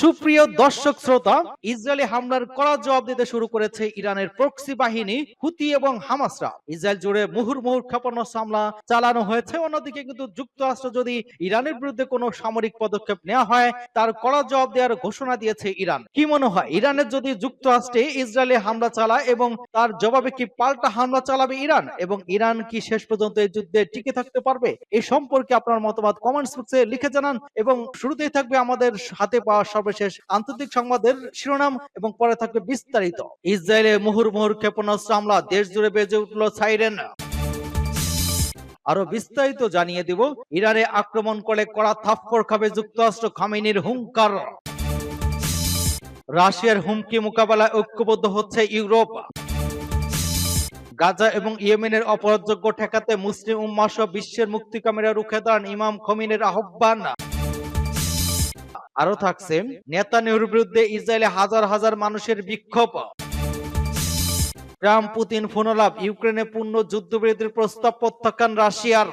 সুপ্রিয় দর্শক শ্রোতা, ইসরায়েলি হামলার কড়া জবাব দিতে শুরু করেছে ইরানের প্রক্সি বাহিনী, হুতি এবং হামাসরা। ইসরায়েল জুড়ে মুহুর্মুহুর ক্ষেপণাস্ত্র হামলা চালানো হয়েছে। অন্যদিকে কিন্তু যুক্তরাষ্ট্র যদি ইরানের বিরুদ্ধে কোনো সামরিক পদক্ষেপ নেওয়া হয়, তার কড়া জবাব দেওয়ার ঘোষণা দিয়েছে ইরান। কি মনে হয়, ইরানের যদি যুক্তরাষ্ট্রে ইসরায়েলে হামলা চালায় এবং তার জবাবে কি পাল্টা হামলা চালাবে ইরান এবং ইরান কি শেষ পর্যন্ত এই যুদ্ধে টিকে থাকতে পারবে? এই সম্পর্কে আপনার মতামত কমেন্টস বক্সে লিখে জানান এবং শুরুতেই থাকবে আমাদের হাতে পাওয়া সর্বশেষ আন্তর্জাতিক সংবাদের শিরোনাম এবং পরে থাকবে বিস্তারিত। ইসরায়েলে মুহুর্মুহুর ক্ষেপণাস্ত্র হামলা দেশ জুড়ে বেজে উঠল সাইরেন। আরও বিস্তারিত জানিয়ে দিব, ইরানে আক্রমণ করে কড়া থাপ্পড় খাবে যুক্তরাষ্ট্র খামেনির হুঙ্কার। রাশিয়ার হুমকি মোকাবেলায় ঐক্যবদ্ধ হচ্ছে ইউরোপ। গাজা এবং ইয়েমেনের অপরাধযোগ্য ঠেকাতে মুসলিম উম্মা সহ বিশ্বের মুক্তিকামীরা রুখে দাঁড়ান ইমাম খমিনের আহ্বান। আরও থাকছে নেতা নেহরুর বিরুদ্ধে ইসরায়েলে হাজার হাজার মানুষের বিক্ষোভ। ট্রাম্প পুতিন ফোনলাভ ইউক্রেনে পূর্ণ যুদ্ধবিরতির প্রস্তাব প্রত্যাখ্যান রাশিয়ার।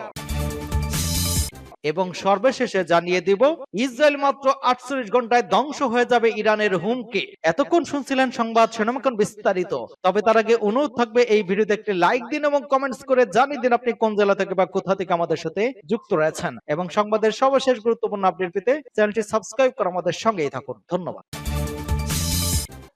এবং সর্বশেষে জানিয়ে দিব, ইসরায়েল মাত্র আটচল্লিশ ঘন্টায় ধ্বংস হয়ে যাবে ইরানের হুমকি। এতক্ষণ শুনছিলেন সংবাদ শিরোনামখন বিস্তারিত। তবে তার আগে অনুরোধ থাকবে এই ভিডিওতে একটি লাইক দিন এবং কমেন্টস করে জানিয়ে দিন আপনি কোন জেলা থেকে বা কোথা থেকে আমাদের সাথে যুক্ত রয়েছেন। এবং সংবাদের সর্বশেষ গুরুত্বপূর্ণ আপডেট পেতে চ্যানেলটি সাবস্ক্রাইব করে আমাদের সঙ্গেই থাকুন। ধন্যবাদ।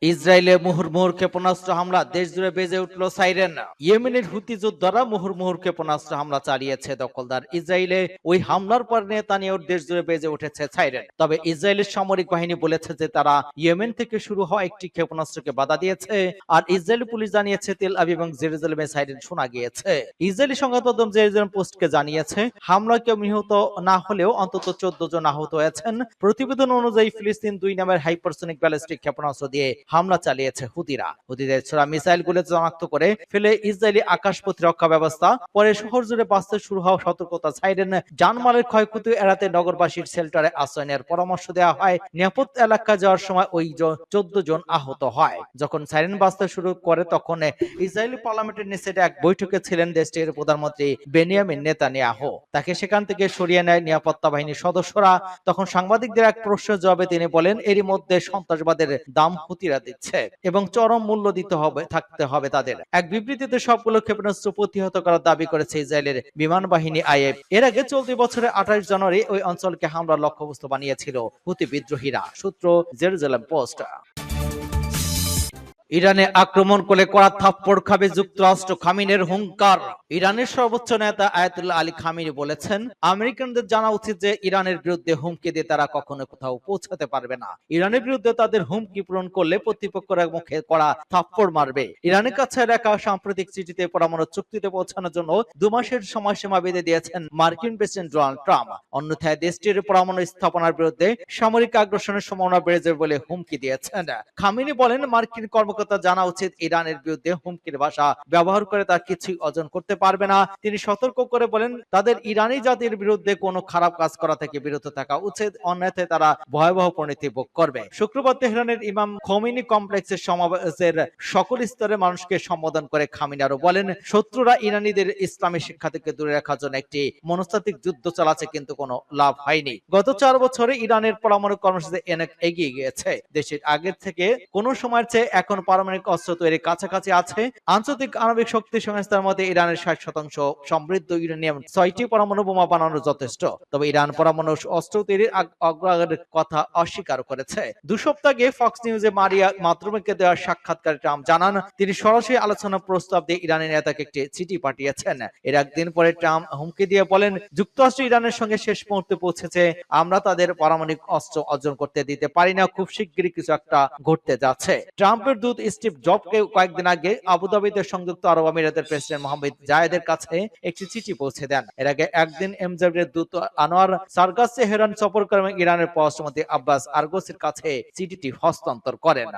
ইসরায়েলে মুহুর্মুহুর ক্ষেপণাস্ত্র হামলা দেশ জুড়ে বেজে উঠল সাইরেন। ইয়েমেনের হুতি যোদ্ধারা মুহুর্মুহুর ক্ষেপণাস্ত্র হামলা চালিয়েছে, দখলদার ইসরায়েলে ওই হামলার পর নেতানিয়াহুর দেশ জুড়ে বেজে উঠেছে সাইরেন। তবে ইসরায়েলের সামরিক বাহিনী বলেছে যে তারা ইয়েমেন থেকে শুরু হওয়া একটি ক্ষেপণাস্ত্রকে বাধা দিয়েছে আর ইসরায়েলি পুলিশ জানিয়েছে তেল আবি এবং জেরুজালেমে সাইরেন শোনা গিয়েছে। ইসরায়েলি সংবাদ জেরুজালেম পোস্টকে জানিয়েছে হামলা কেউ নিহত না হলেও অন্তত চোদ্দ জন আহত হয়েছেন। প্রতিবেদন অনুযায়ী ফিলিস্তিন দুই নামের হাইপারসোনিক ব্যালিস্টিক ক্ষেপণাস্ত্র দিয়ে হামলা চালিয়েছে হুতিরা। হুতিদের ছোড়া মিসাইলগুলো শনাক্ত করে ফেলে ইসরায়েলি আকাশ প্রতিরক্ষা ব্যবস্থা, পরে শহর জুড়ে বাঁচতে শুরু হওয়া সতর্কতা সাইরেন জানমালের ক্ষয়ক্ষতি এড়াতে নগরবাসীর শেল্টারে আশ্রয় নেওয়ার পরামর্শ দেওয়া হয়। নিরাপদ এলাকা যাওয়ার সময় ওই চোদ্দ জন আহত হয়। যখন সাইরেন বাঁচতে শুরু করে তখন ইসরায়েলি পার্লামেন্টের নিচে এক বৈঠকে ছিলেন দেশটির প্রধানমন্ত্রী বেনিয়ামিন নেতানিয়াহু। তাকে সেখান থেকে সরিয়ে নেয় নিরাপত্তা বাহিনীর সদস্যরা। তখন সাংবাদিকদের এক প্রশ্নের জবাবে তিনি বলেন, এরই মধ্যে সন্ত্রাসবাদের দাম হুতিরা দিচ্ছে এবং চরম মূল্য দিতে হবে, থাকতে হবে তাদের। এক বিবৃতিতে সবগুলো ক্ষেপণাস্ত্র প্রতিহত করার দাবি করেছে ইসরায়েলের বিমান বাহিনী আইএফ। এর আগে চলতি বছরে আঠাশ জানুয়ারি ওই অঞ্চলকে হামলার লক্ষ্যবস্তু বানিয়েছিল হুতি বিদ্রোহীরা, সূত্র জেরুজালেম পোস্ট। ইরানে আক্রমণ করে করা থাপ্পড় খাবে যুক্তরাষ্ট্র খামিনের হুঙ্কার। ইরানের সর্বোচ্চ নেতা আয়াতুল্লাহ আলী খামিনি বলেছেন, আমেরিকানদের জানা উচিত যে ইরানের বিরুদ্ধে হুমকি দিয়ে তারা কখনো কোথাও পৌঁছাতে পারবে না। ইরানের বিরুদ্ধে তাদের হুমকি পূরণ করলে প্রতিপক্ষের মুখে করা থাপ্পড় মারবে। ইরানের কাছে রাখা সাম্প্রতিক চিঠিতে পরমাণু চুক্তিতে পৌঁছানোর জন্য দু মাসের সময়সীমা বেঁধে দিয়েছেন মার্কিন প্রেসিডেন্ট ডোনাল্ড ট্রাম্প। অন্যথায় দেশটির পরমাণু স্থাপনার বিরুদ্ধে সামরিক আগ্রাসনের সম্ভাবনা বেড়ে যাবে বলে হুমকি দিয়েছেন। খামিনি বলেন, মার্কিন কর্মকর্তা জানা উচিত ইরানের বিরুদ্ধে হুমকির ভাষা। ব্যবহার করে তার কিছুই অর্জন করতে পারবে না। তিনি সতর্ক করে বলেন, তাদের ইরানি জাতির বিরুদ্ধে কোনো খারাপ কাজ করা থেকে বিরত থাকা উচিত। অন্যথায় তারা ভয়াবহ পরিণতি ভোগ করবে। শুক্রবার তেহরানের ইমাম খমিনি কমপ্লেক্সের সমাবেশের সকল স্তরের মানুষকে সম্বোধন করে খামিনি আরও বলেন, শত্রুরা ইরানিদের ইসলামী শিক্ষা থেকে দূরে রাখার জন্য একটি মনস্তাত্ত্বিক যুদ্ধ চালাচ্ছে, কিন্তু কোনো লাভ হয়নি। গত চার বছরে ইরানের পরমাণু কর্মসূচি অনেক এগিয়ে গিয়েছে। দেশের আগের থেকে কোন সময়ের চেয়ে এখন পারমাণবিক অস্ত্র তৈরির কাছাকাছি আছে। আন্তর্জাতিক আণবিক শক্তি সংস্থার মধ্যে ইরানের ষাট শতাংশ সমৃদ্ধ ইউরেনিয়াম ছয়টি পরমাণু বোমা বানানো যথেষ্ট। তবে ইরান পরমাণু অস্ত্র তৈরির অগ্রগতির কথা অস্বীকার করেছে। দু সপ্তাহ ফক্স নিউজে মারিয়া মাতৃমকে দেওয়া সাক্ষাৎকারে ট্রাম্প জানান, তিনি সরাসরি আলোচনা প্রস্তাব দিয়ে ইরানের নেতাকে একটি চিঠি পাঠিয়েছেন। এর একদিন পরে ট্রাম্প হুমকি দিয়ে বলেন, যুক্তরাষ্ট্র ইরানের সঙ্গে শেষ মুহূর্তে পৌঁছেছে, আমরা তাদের পারমাণবিক অস্ত্র অর্জন করতে দিতে পারি না, খুব শিগগিরই কিছু একটা ঘটতে যাচ্ছে। ট্রাম্পের দূত স্টিভ জবকে কয়েকদিন আগে আবুধাবিতে সংযুক্ত আরব আমিরাতের প্রেসিডেন্ট মোহাম্মদ জায়েদের কাছে একটি চিঠি পৌঁছে দেন। এর আগে একদিন এমজাবের দূত আনোয়ার সার্গাসে হেরান সফর ইরানের পররাষ্ট্রমন্ত্রী আব্বাস আরগোসের কাছে চিঠিটি হস্তান্তর করেন।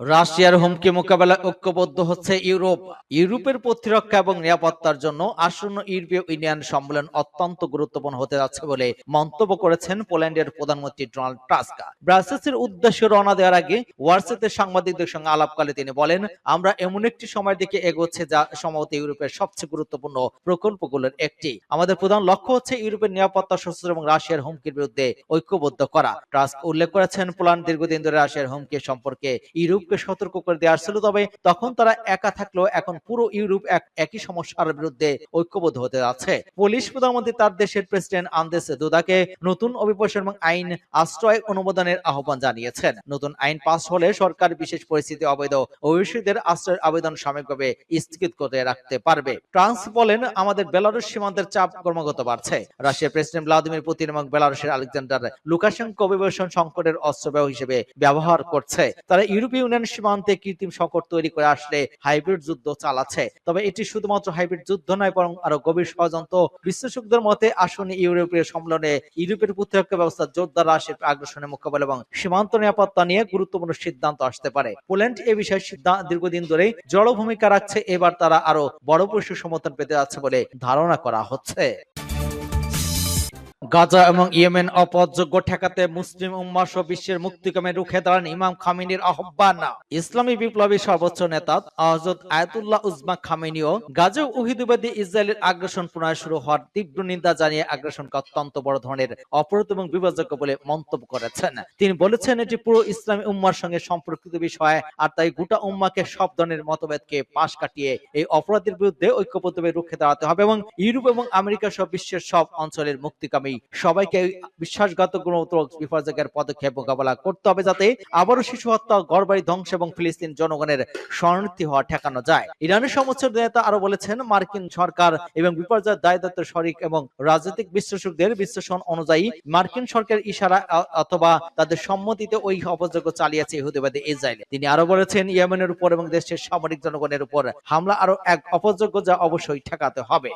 রাশিয়ার হুমকি মোকাবেলায় ঐক্যবদ্ধ হচ্ছে ইউরোপ। ইউরোপের প্রতিরক্ষা এবং নিরাপত্তার জন্য আসন্ন ইউরোপীয় ইউনিয়ন সম্মেলন অত্যন্ত গুরুত্বপূর্ণ হতে যাচ্ছে বলে মন্তব্য করেছেন পোল্যান্ডের প্রধানমন্ত্রী ডোনাল্ড টাস্ক। ব্রাসেলসের উদ্দেশ্যে রওনা দেওয়ার আগে ওয়ার্সেতে সাংবাদিকদের সঙ্গে আলাপকালে তিনি বলেন, আমরা এমন একটি সময়ের দিকে এগোচ্ছে যা সম্ভবত ইউরোপের সবচেয়ে গুরুত্বপূর্ণ প্রকল্পগুলোর একটি। আমাদের প্রধান লক্ষ্য হচ্ছে ইউরোপের নিরাপত্তা, সশস্ত্র এবং রাশিয়ার হুমকির বিরুদ্ধে ঐক্যবদ্ধ করা। টাস্ক উল্লেখ করেছেন, পোল্যান্ড দীর্ঘদিন ধরে রাশিয়ার হুমকি সম্পর্কে ইউরোপকে সতর্ক করে দেওয়া ছিল তবে তখন তারা একা থাকলেও এখন পুরো ইউরোপ এক- একই সমস্যার বিরুদ্ধে ঐক্যবদ্ধ হতে যাচ্ছে। পুলিশ প্রধানমন্ত্রী তার দেশের প্রেসিডেন্ট আন্দেস দুদাকে নতুন অভিবাসন এবং আইন আশ্রয় অনুমোদনের আহ্বান জানিয়েছেন। নতুন আইন পাস হলে সরকার বিশেষ পরিস্থিতি অবৈধ অভিবাসীদের আশ্রয়ের আবেদন সাময়িকভাবে স্থগিত করে রাখতে পারবে। ট্রান্স বলেন, আমাদের বেলারুশ সীমান্তের চাপ ক্রমাগত বাড়ছে। রাশিয়ার প্রেসিডেন্ট ভ্লাদিমির পুতিন এবং বেলারুশের আলেকজান্ডার লুকাশেঙ্কো অভিবাসন সংকটের অস্ত্র হিসেবে ব্যবহার করছে। তারা ইউরোপীয় ইউনিয়ন সীমান্তে কৃত্রিম সংকট তৈরি করে আসলে হাইব্রিড যুদ্ধ চালাচ্ছে। তবে এটি শুধুমাত্র হাইব্রিড যুদ্ধ নয়, বরং আরও গভীর ষড়যন্ত্র বিশ্লেষকদের মতে আসন্ন ইউরোপীয় সম্মেলনে ইউরোপের প্রতিরক্ষা ব্যবস্থা জোরদার রাশিয়ার আগ্রাসনের মোকাবেলা এবং সীমান্ত নিরাপত্তা নিয়ে গুরুত্বপূর্ণ সিদ্ধান্ত আসতে পারে। পোল্যান্ড এ বিষয়ে দীর্ঘদিন ধরে জড় ভূমিকা রাখছে। এবার তারা আরও বড় পরিসর সমর্থন পেতে যাচ্ছে বলে ধারণা করা হচ্ছে। গাজা এবং ইয়েমেন অপযোগ্য ঠেকাতে মুসলিম উম্মা সহ বিশ্বের মুক্তিকামে রুখে দাঁড়ান ইমাম খামিনির আহ্বান। ইসলামী বিপ্লবী সর্বোচ্চ নেতা হযরত আয়াতুল্লাহ উজমা খামিনিও গাজা উহিদুবাদী ইসরায়েলের আগ্রাসন পুনরায় শুরু হওয়ার তীব্র নিন্দা জানিয়ে আগ্রাসনকে অত্যন্ত বড় ধরনের অপরাধ এবং বিভাজক বলে মন্তব্য করেছেন। তিনি বলেছেন, এটি পুরো ইসলামী উম্মার সঙ্গে সম্পর্কিত বিষয়, আর তাই গোটা উম্মাকে সব ধরনের মতভেদকে পাশ কাটিয়ে এই অপরাধের বিরুদ্ধে ঐক্যবদ্ধভাবে রুখে দাঁড়াতে হবে এবং ইউরোপ এবং আমেরিকা সহ বিশ্বের সব অঞ্চলের মুক্তিকামী সবাইকে এই বিশ্বাসঘাতক গুণগত বিপর্যয়ের পদক্ষেপ মোকাবেলা করতে হবে যাতে আবারও শিশু হত্যা গড়বাড়ি ধ্বংস এবং ফিলিস্তিন জনগণের শরণার্থী হওয়া ঠেকানো যায়। ইরানের সমস্ত নেতা আরও বলেছেন, মার্কিন সরকার এবং বিপর্যয়ের দায় দায়িত্ব শরিক এবং রাজনৈতিক বিশ্লেষকদের বিশ্লেষণ অনুযায়ী মার্কিন সরকার ইশারা অথবা তাদের সম্মতিতে ওই অপযোগ্য চালিয়েছে ইহুদিবাদী ইসরায়েল। তিনি আরও বলেছেন, ইয়েমেনের উপর এবং দেশের সামরিক জনগণের উপর হামলা আরও এক অপযোগ্য যা অবশ্যই ঠেকাতে হবে।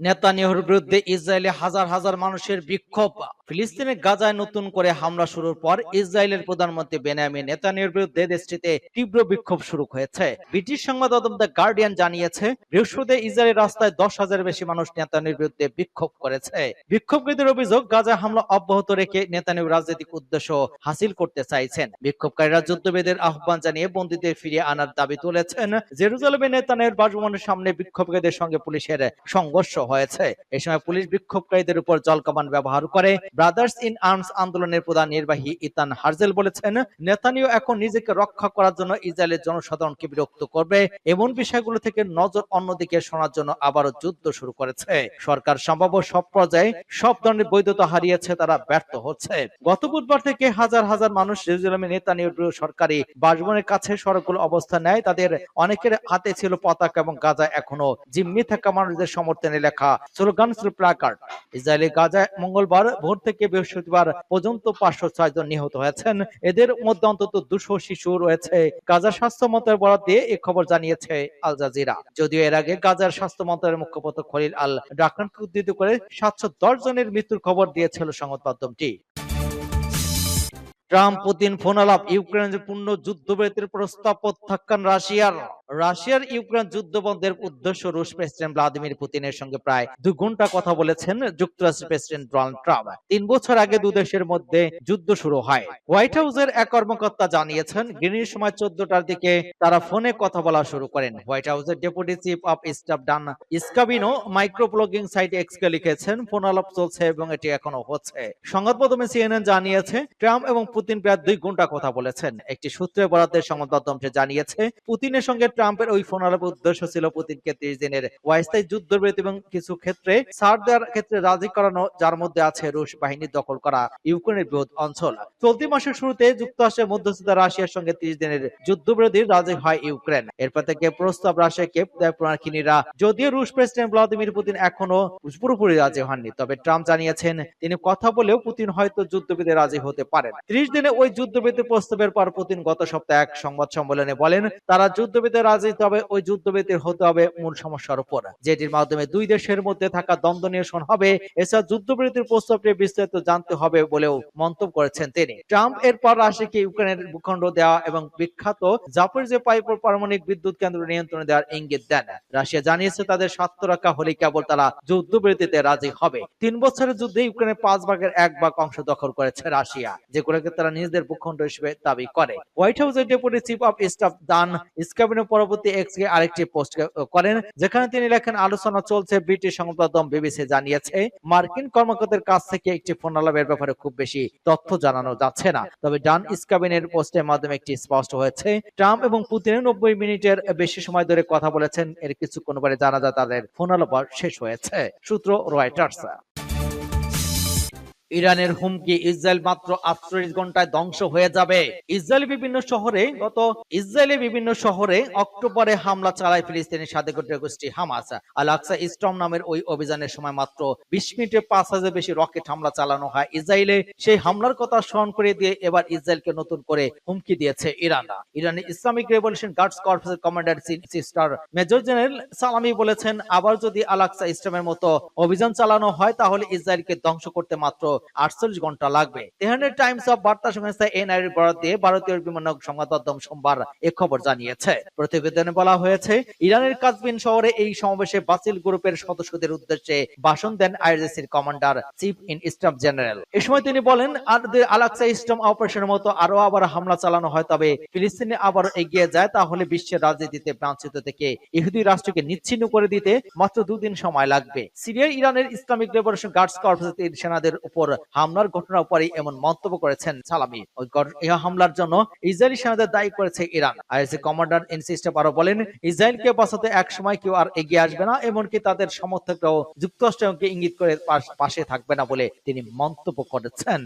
নেতানিয়াহুর বিরুদ্ধে ইসরায়েলে হাজার হাজার মানুষের বিক্ষোভ ফিলিস্তিনের গাজায় নতুন করে হামলা শুরুর পর ইসরায়েলের প্রধানমন্ত্রী বেনিয়ামিন নেতানিয়াহুর বিরুদ্ধে দেশটিতে তীব্র বিক্ষোভ শুরু হয়েছে। ব্রিটিশ সংবাদ মাধ্যম দ্য গার্ডিয়ান জানিয়েছে, বৃহস্পতিবার ইসরায়েলের রাস্তায় দশ হাজারের বেশি মানুষ নেতানিয়াহুর বিরুদ্ধে বিক্ষোভ করেছে। বিক্ষোভকারীদের অভিযোগ, গাজায় হামলা অব্যাহত রেখে নেতানিয়াহু রাজনৈতিক উদ্দেশ্য হাসিল করতে চাইছেন। বিক্ষোভকারীরা যুদ্ধবেদের আহ্বান জানিয়ে বন্দীদের ফিরিয়ে আনার দাবি তুলেছেন। জেরুজালেমে নেতানিয়াহুর বাসভবনের সামনে বিক্ষোভকারীদের সঙ্গে পুলিশের সংঘর্ষ হয়েছে। এ সময় পুলিশ বিক্ষোভকারীদের উপর জলকামান ব্যবহার করে ব্রাদার্স ইন আর্মস আন্দোলনের প্রধান নির্বাহী ইতান হার্জেল বলেছেন, নেতানিয়াহু এখন নিজেকে রক্ষা করার জন্য ইসরায়েলের জনসাধারণকে বিরক্ত করবে। এমন বিষয়গুলো থেকে নজর অন্যদিকে শোনার জন্য আবারও যুদ্ধ শুরু করেছে। সরকার সম্ভাব্য সব পর্যায়ে সব ধরনের বৈধতা হারিয়েছে, তারা ব্যর্থ হচ্ছে। গত বুধবার থেকে হাজার হাজার মানুষ জেরুজালেমে বিরুদ্ধে সরকারি বাসভবনের কাছে সড়কগুলো অবস্থান নেয়। তাদের অনেকের হাতে ছিল পতাকা এবং গাজা এখনও জিম্মি থাকা মানুষদের সমর্থনে লেখা স্লোগান ছিল ইসরায়েলি গাজায় মঙ্গলবার ভোর থেকে বৃহস্পতিবার পর্যন্ত পাঁচশো ছয় জন নিহত হয়েছেন। এদের মধ্যে অন্তত দুশো শিশু রয়েছে। গাজা স্বাস্থ্য মন্ত্রের বরাদ দিয়ে এই খবর জানিয়েছে আল জাজিরা। যদিও এর আগে গাজার স্বাস্থ্য মন্ত্রণালয়ের মুখপাত্র খলিল আল ডাকানকে উদ্ধৃত করে সাতশো দশ জনের মৃত্যুর খবর দিয়েছিল সংবাদ মাধ্যমটি। ট্রাম্প, পুতিন ফোন আলাপ ইউক্রেনের পূর্ণ যুদ্ধবিরতির প্রস্তাব প্রত্যাখ্যান রাশিয়ার। রাশিয়ার ইউক্রেন যুদ্ধ বন্ধের উদ্দেশ্য রুশ প্রেসিডেন্ট ভ্লাদিমির পুতিনের সঙ্গে প্রায় দু ঘণ্টা কথা বলেছেন যুক্তরাষ্ট্রের প্রেসিডেন্ট ডোনাল্ড ট্রাম্প। তিন বছর আগে দু দেশের মধ্যে যুদ্ধ শুরু হয়। হোয়াইট হাউসের এক কর্মকর্তা জানিয়েছেন, গ্রিনির সময় চোদ্দটার দিকে তারা ফোনে কথা বলা শুরু করেন। হোয়াইট হাউসের deputy chief of staff Dan Scavino micro blogging site এক্সকে লিখেছেন, ফোন আলাপ চলছে এবং এটি এখনও হচ্ছে। সংবাদ মাধ্যমে সিএনএন জানিয়েছে, ট্রাম্প এবং পুতিন প্রায় দুই ঘণ্টা কথা বলেছেন। একটি সূত্রে বরাদ্দের সংবাদ মাধ্যমটি জানিয়েছে, পুতিনের সঙ্গে ট্রাম্পের ওই ফোন আলাপের উদ্দেশ্য ছিল পুতিনকে ত্রিশ দিনের অস্থায়ী যুদ্ধবিরতি এবং কিছু ক্ষেত্রে ছাড় দেওয়ার ক্ষেত্রে রাজি করানো, যার মধ্যে আছে রুশ বাহিনীর দখল করা ইউক্রেনের বৃহৎ অঞ্চল। চলতি মাসের শুরুতে যুক্তরাষ্ট্রের মধ্যস্থতা রাশিয়ার সঙ্গে ত্রিশ দিনের যুদ্ধবিরতির রাজি হয় ইউক্রেন। এরপর থেকে প্রস্তাব রাশিয়াকে দেয় প্রণাকিনীরা যদিও রুশ প্রেসিডেন্ট ভ্লাদিমির পুতিন এখনও পুরোপুরি রাজি হননি, তবে ট্রাম্প জানিয়েছেন তিনি কথা বলেও পুতিন হয়তো যুদ্ধবিরতি রাজি হতে পারেন। ত্রিশ দিনে ওই যুদ্ধবিরতি প্রস্তাবের পর পুতিন গত সপ্তাহে এক সংবাদ সম্মেলনে বলেন, তারা যুদ্ধবিরতি রাজি তবে ওই যুদ্ধবিরতির হতে হবে মূল সমস্যার উপর। যেটির মাধ্যমে দুই দেশের মধ্যে থাকা দ্বন্দ্ব নিরসন হবে, এছাড়া যুদ্ধবিরতির প্রস্তাবটি বিস্তারিত জানতে হবে বলেও মন্তব্য করেছেন তিনি। ট্রাম্প এরপর রাশিয়াকে ইউক্রেনের ভূখণ্ড দেওয়া এবং বিখ্যাত জাপরিজে পাইপর পারমাণবিক বিদ্যুৎ কেন্দ্র নিয়ন্ত্রণে দেওয়ার ইঙ্গিত দেন। রাশিয়া জানিয়েছে তাদের স্বার্থ রক্ষা হলে কেবল তারা যুদ্ধবিরতিতে রাজি হবে। তিন বছরের যুদ্ধে ইউক্রেনের পাঁচ ভাগের এক ভাগ অংশ দখল করেছে রাশিয়া যেগুলোকে তারা নিজেদের ভূখণ্ড হিসেবে দাবি করে। হোয়াইট হাউসের ডেপুটি চিফ অফ স্টাফ দান স্কাবিনের পরবর্তী এক্স আরেকটি পোস্ট করেন। যেখানে তিনি লেখেন, আলোচনা চলছে ব্রিটিশ সংবাদ মাধ্যম বিবিসি জানিয়েছে, মার্কিন কর্মকর্তার কাছ থেকে একটি ফোন আলাপের ব্যাপারে খুব বেশি তথ্য জানানো যাচ্ছে না। তবে ডান স্কাবিনের পোস্টের মাধ্যমে একটি স্পষ্ট হয়েছে, ট্রাম্প এবং পুতিনের নব্বই মিনিটের বেশি সময় ধরে কথা বলেছেন। এর কিছুক্ষণ পরে জানা যায় তাদের ফোন আলাপ শেষ হয়েছে। সূত্র রয়টার্স। ইরানের হুমকি ইসরায়েল মাত্র আটচল্লিশ ঘন্টায় ধ্বংস হয়ে যাবে। ইসরায়েলি বিভিন্ন শহরে গত ইসরায়েলি বিভিন্ন শহরে অক্টোবরে হামলা চালায় ফিলিস্তিনি স্বাধীনতা গোষ্ঠী হামাস। আল আকসা ইস্টম নামের ওই অভিযানের সময় মাত্র বিশ মিনিটে পাঁচ হাজার বেশি রকেট হামলা চালানো হয়। ইসরায়েলে সেই হামলার কথা স্মরণ করে দিয়ে এবার ইসরায়েলকে নতুন করে হুমকি দিয়েছে ইরান। ইরানের ইসলামিক রেভলিউশন গার্ডস কর্পসের কমান্ডার সিস্টার মেজর জেনারেল সালামি বলেছেন, আবার যদি আল আকসা ইস্টমের মতো অভিযান চালানো হয়, তাহলে ইসরায়েলকে ধ্বংস করতে মাত্র আটচল্লিশ ঘণ্টা লাগবে। তেহরানের টাইমস অফ বার্তা সংস্থা এনআইএর বরাদ দিয়ে ভারতীয় বিমান সংবাদ মাধ্যম সোমবার এ খবর জানিয়েছে। প্রতিবেদনে বলা হয়েছে, ইরানের কাজবিন শহরে এই সমাবেশে বাসিল গ্রুপের সদস্যদের উদ্দেশ্যে ভাষণ দেন আইআরজিসির commander, chief in staff general. এ সময় তিনি বলেন আর আলাক্সা ইস্টম অপারেশনের মতো আরও আবার হামলা চালানো হয়, তবে ফিলিস্তিনে আবার এগিয়ে যায়, তাহলে বিশ্বের রাজনীতিতে প্রাঞ্চিত থেকে ইহুদি রাষ্ট্রকে নিচ্ছিন্ন করে দিতে মাত্র দুদিন সময় লাগবে। সিরিয়ার ইরানের ইসলামিক লিবারেশন গার্ডস কর্পসের সেনাদের উপর হামলার ঘটনার পরই এমন মন্তব্য করেছেন সালামি। এই হামলার জন্য ইসরায়েলি সেনাদের দায়ী করেছে ইরান। আইএসি কমান্ডার ইনসিস্টে আরও বলেন, ইসরায়েলকে বাঁচাতে এক সময় কেউ আর এগিয়ে আসবে না, এমনকি তাদের সমর্থকরাও যুক্তরাষ্ট্রকে ইঙ্গিত করে পাশে থাকবে না বলে তিনি মন্তব্য করেছেন।